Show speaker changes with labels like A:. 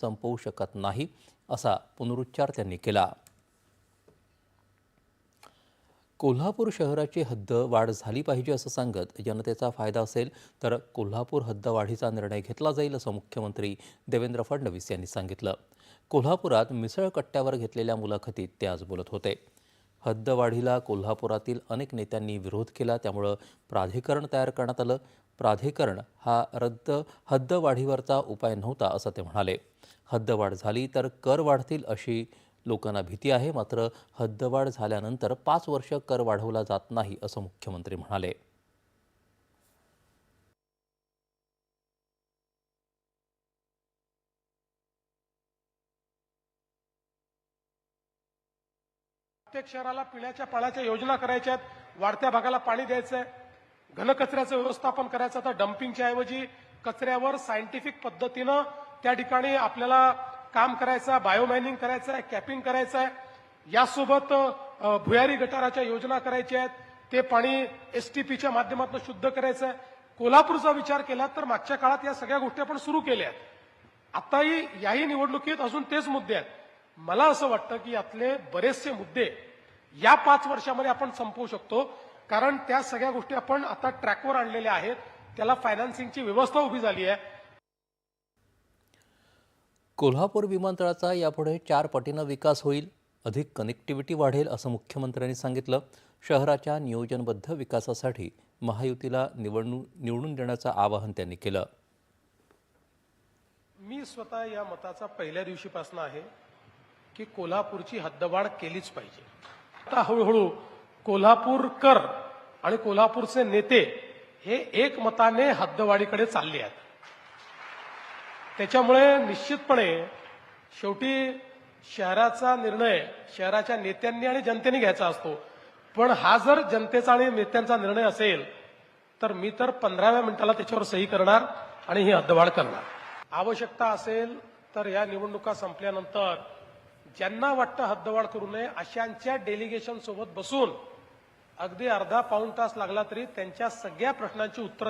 A: संपवू शकत नाही असा पुनरुच्चार त्यांनी केला. कोल्हापूर शहराची हद्द वाढ झाली पाहिजे असं सांगत जनतेचा फायदा असेल तर कोल्हापूर हद्दवाढीचा निर्णय घेतला जाईल असं मुख्यमंत्री देवेंद्र फडणवीस यांनी सांगितलं. कोल्हापुरात मिसळ कट्ट्यावर घेतलेल्या मुलाखतीत ते आज बोलत होते. हद्दवाढीला कोल्हापुरातील अनेक नेत्यांनी विरोध केला. त्यामुळं प्राधिकरण तयार करण्यात आलं. प्राधिकरण हा रद्द हद्दवाढीवरचा उपाय नव्हता असं ते म्हणाले. हद्दवाढ झाली तर कर वाढतील अशी लोकांना भीती आहे. मात्र हद्दवाढ झाल्यानंतर पाच वर्ष कर वाढवला जात नाही असं मुख्यमंत्री म्हणाले.
B: प्रत्येक शहराला पिण्याच्या पाण्याच्या योजना करायच्या आहेत. वाढत्या भागाला पाणी द्यायचं आहे घनकचऱ्याचं व्यवस्थापन करायचं. तर डम्पिंगच्या ऐवजी कचऱ्यावर सायंटिफिक पद्धतीनं त्या ठिकाणी आपल्याला काम करायचं आहे. बायोमायनिंग करायचं आहे. कॅपिंग करायचं आहे. यासोबत भुयारी गटाराच्या योजना करायच्या आहेत. ते पाणी एसटीपीच्या माध्यमातून शुद्ध करायचं आहे. कोल्हापूरचा विचार केला तर मागच्या काळात या सगळ्या गोष्टी आपण सुरू केल्या आहेत. आताही याही निवडणुकीत अजून तेच मुद्दे आहेत. मला असं वाटतं की यातले बरेचसे मुद्दे या पाच वर्षामध्ये आपण संपवू शकतो कारण त्या सगळ्या गोष्टी आपण आता ट्रॅकवर आणलेल्या आहेत. त्याला फायनान्सिंगची व्यवस्था उभी झाली आहे.
A: कोल्हापूर विमानतळाचा यापुढे चार पटीनं विकास होईल अधिक कनेक्टिव्हिटी वाढेल असं मुख्यमंत्र्यांनी सांगितलं. शहराच्या नियोजनबद्ध विकासासाठी महायुतीला निवडणूक निवडून देण्याचं आवाहन त्यांनी केलं.
B: मी स्वतः या मताचा पहिल्या दिवशीपासून आहे. की कोल्हापूरची हद्दवाढ केलीच पाहिजे. आता हळूहळू कोल्हापूरकर आणि कोल्हापूरचे नेते हे एकमताने हद्दवाढीकडे चालले आहेत. त्याच्यामुळे निश्चितपणे शेवटी शहराचा निर्णय शहराच्या नेत्यांनी आणि जनतेने घ्यायचा असतो. पण हा जर जनतेचा आणि नेत्यांचा निर्णय असेल तर मी तर पंधराव्या मिनिटाला त्याच्यावर सही करणार आणि ही हद्दवाढ करणार. आवश्यकता असेल तर या निवडणुका संपल्यानंतर ज्यांना वाटतं हद्दवाढ करू नये अशांच्या डेलिगेशन सोबत बसून अगदी अर्धा पाऊण तास लागला तरी त्यांच्या सगळ्या प्रश्नांची उत्तरं